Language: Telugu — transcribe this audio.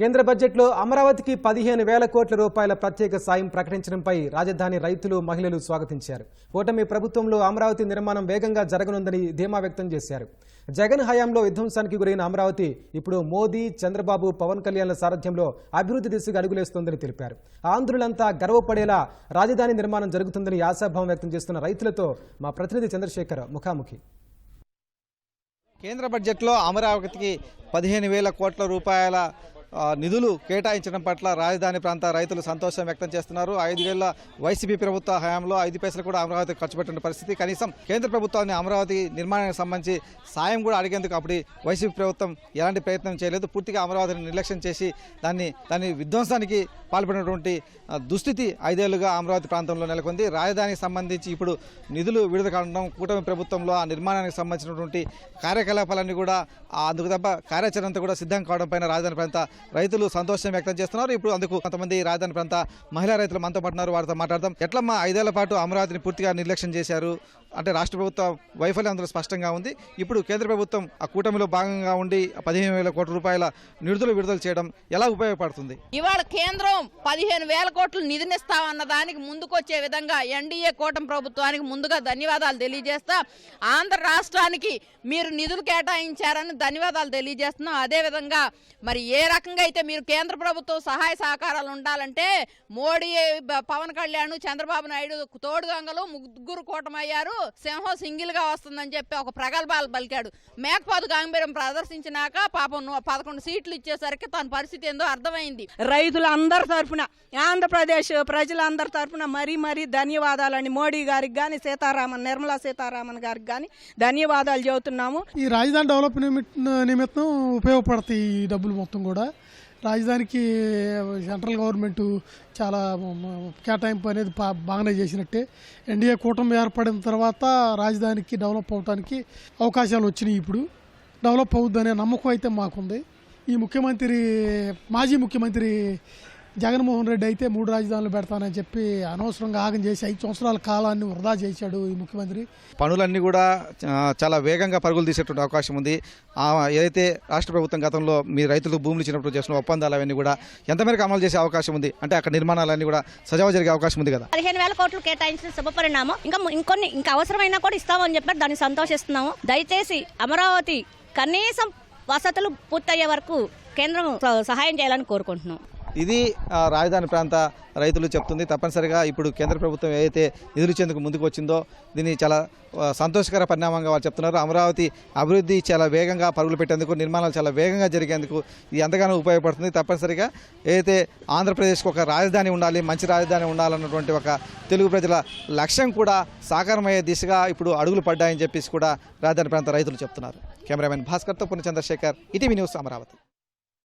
కేంద్ర బడ్జెట్లో అమరావతికి పదిహేను వేల కోట్ల రూపాయల ప్రత్యేక సాయం ప్రకటించడంపై రాజధాని రైతులు మహిళలు స్వాగతించారు. ఓటమి ప్రభుత్వంలో అమరావతి నిర్మాణం వేగంగా జరగనుందని ధీమా వ్యక్తం చేశారు. జగన్ హయాంలో విధ్వంసానికి గురైన అమరావతి ఇప్పుడు మోదీ చంద్రబాబు పవన్ కళ్యాణ్ల సారథ్యంలో అభివృద్ధి దిశగా అడుగులేస్తోందని తెలిపారు. ఆంధ్రులంతా గర్వపడేలా రాజధాని నిర్మాణం జరుగుతుందని ఆశాభావం వ్యక్తం చేస్తున్న రైతులతో మా ప్రతినిధి చంద్రశేఖర్ ముఖాముఖి. కేంద్ర బడ్జెట్లో అమరావతికి పదిహేను వేల కోట్ల రూపాయల నిధులు కేటాయించడం పట్ల రాజధాని ప్రాంత రైతులు సంతోషం వ్యక్తం చేస్తున్నారు. ఐదు వేల వైసీపీ ప్రభుత్వ హయాంలో ఐదు పైసలు కూడా అమరావతి ఖర్చు పెట్టిన పరిస్థితి. కనీసం కేంద్ర ప్రభుత్వాన్ని అమరావతి నిర్మాణానికి సంబంధించి సాయం కూడా అడిగేందుకు అప్పుడు వైసీపీ ప్రభుత్వం ఎలాంటి ప్రయత్నం చేయలేదు. పూర్తిగా అమరావతిని నిర్లక్ష్యం చేసి దాన్ని దాన్ని విధ్వంసానికి పాల్పడినటువంటి దుస్థితి ఐదేళ్ళుగా అమరావతి ప్రాంతంలో నెలకొంది. రాజధానికి సంబంధించి ఇప్పుడు నిధులు విడుదల కావడం కూటమి ప్రభుత్వంలో ఆ నిర్మాణానికి సంబంధించినటువంటి కార్యకలాపాలన్నీ కూడా అందుకు తప్ప కార్యాచరణ కూడా సిద్ధం కావడం పైన రాజధాని ప్రాంత రైతులు సంతోషం వ్యక్తం చేస్తున్నారు. ఇప్పుడు అందుకు కొంతమంది రాజధాని ప్రాంత మహిళా రైతులు మనతో పడుతున్నారు వారితో మాట్లాడదాం. ఎట్లమ్మా ఐదేళ్ళ పాటు అమరావతిని పూర్తిగా నిర్లక్ష్యం చేశారు. అంటే రాష్ట్ర ప్రభుత్వ వైఫల్యం అందులో స్పష్టంగా ఉంది. ఇప్పుడు కేంద్ర ప్రభుత్వం ఆ కూటమిలో భాగంగా ఉండి పదిహేను వేల కోట్ల రూపాయల నిధులు విడుదల చేయడం ఎలా ఉపయోగపడుతుంది? ఇవాళ కేంద్రం పదిహేను వేల కోట్లు నిధినిస్తామన్న దానికి ముందుకొచ్చే విధంగా ఎన్డీఏ కూటమి ప్రభుత్వానికి ముందుగా ధన్యవాదాలు తెలియజేస్తా ఆంధ్ర రాష్ట్రానికి మీరు నిధులు కేటాయించారని ధన్యవాదాలు తెలియజేస్తున్నాం. అదేవిధంగా మరి ఏ రకంగా అయితే మీరు కేంద్ర ప్రభుత్వం సహాయ సహకారాలు ఉండాలంటే మోడీ పవన్ కళ్యాణ్ చంద్రబాబు నాయుడు తోడుగంగలు ముగ్గురు కూటమయ్యారు. సింహం సింగిల్గా వస్తుందని చెప్పి ఒక ప్రగల్భాలు పలికాడు. మేకపోతు గాంభీర్యం ప్రదర్శించినాక పాపం పదకొండు సీట్లు ఇచ్చేసరికి తన పరిస్థితి ఏందో అర్థమైంది. రైతులందరి తరఫున ఆంధ్రప్రదేశ్ ప్రజలందరి తరఫున మరీ మరీ ధన్యవాదాలండి. మోడీ గారికి కానీ సీతారామన్ నిర్మలా సీతారామన్ గారికి కానీ ధన్యవాదాలు చెబుతున్నాము. ఈ రాజధాని డెవలప్ నిమిత్తం ఉపయోగపడతాయి ఈ డబ్బులు మొత్తం కూడా. రాజధానికి సెంట్రల్ గవర్నమెంట్ చాలా కేటాయింపు అనేది బాగానే చేసినట్టే. ఎన్డీఏ కూటమి ఏర్పడిన తర్వాత రాజధానికి డెవలప్ అవడానికి అవకాశాలు వచ్చినాయి ఇప్పుడు. డెవలప్ అవుద్దనే నమ్మకం అయితే మాకుంది. ఈ ముఖ్యమంత్రి మాజీ ముఖ్యమంత్రి జగన్మోహన్ రెడ్డి అయితే మూడు రాజధానులు పెడతానని చెప్పి అనవసరంగా ఆగం చేసి ఐదు సంవత్సరాల కాలాన్ని వృధా చేశాడు ఈ ముఖ్యమంత్రి. పనులన్నీ కూడా చాలా వేగంగా పరుగులు తీసేటువంటి అవకాశం ఉంది. ఆ, ఏదైతే రాష్ట్ర ప్రభుత్వం గతంలో మీ రైతులకు భూములు ఇచ్చినప్పుడు చేసిన ఒప్పందాలు అవన్నీ కూడా ఎంత మేరకు అమలు చేసే అవకాశం ఉంది? అంటే అక్కడ నిర్మాణాలన్నీ కూడా సజావ జరిగే అవకాశం ఉంది కదా? పదిహేను వేల కోట్లు కేటాయించిన శుభపరిణామం ఇంకా ఇంకొన్ని ఇంకా అవసరమైనా కూడా ఇస్తామని చెప్పారు. దాన్ని సంతోషిస్తున్నాము. దయచేసి అమరావతి కనీసం వసతులు పూర్తయ్యే వరకు కేంద్రం స- సహాయం చేయాలని కోరుకుంటున్నాం. ఇది రాజధాని ప్రాంత రైతులు చెప్తుంది. తప్పనిసరిగా ఇప్పుడు కేంద్ర ప్రభుత్వం ఏదైతే నిధులు ముందుకు వచ్చిందో దీన్ని చాలా సంతోషకర పరిణామంగా వాళ్ళు చెప్తున్నారు. అమరావతి అభివృద్ధి చాలా వేగంగా పరుగులు పెట్టేందుకు నిర్మాణాలు చాలా వేగంగా జరిగేందుకు ఇది ఎంతగానో ఉపయోగపడుతుంది. తప్పనిసరిగా ఏదైతే ఆంధ్రప్రదేశ్కి ఒక రాజధాని ఉండాలి మంచి రాజధాని ఉండాలన్నటువంటి ఒక తెలుగు ప్రజల లక్ష్యం కూడా సాకారమయ్యే దిశగా ఇప్పుడు అడుగులు పడ్డాయని చెప్పేసి కూడా రాజధాని ప్రాంత రైతులు చెప్తున్నారు. కెమెరామెన్ భాస్కర్తో పుణ్య చంద్రశేఖర్ ఇటీవీ న్యూస్ అమరావతి.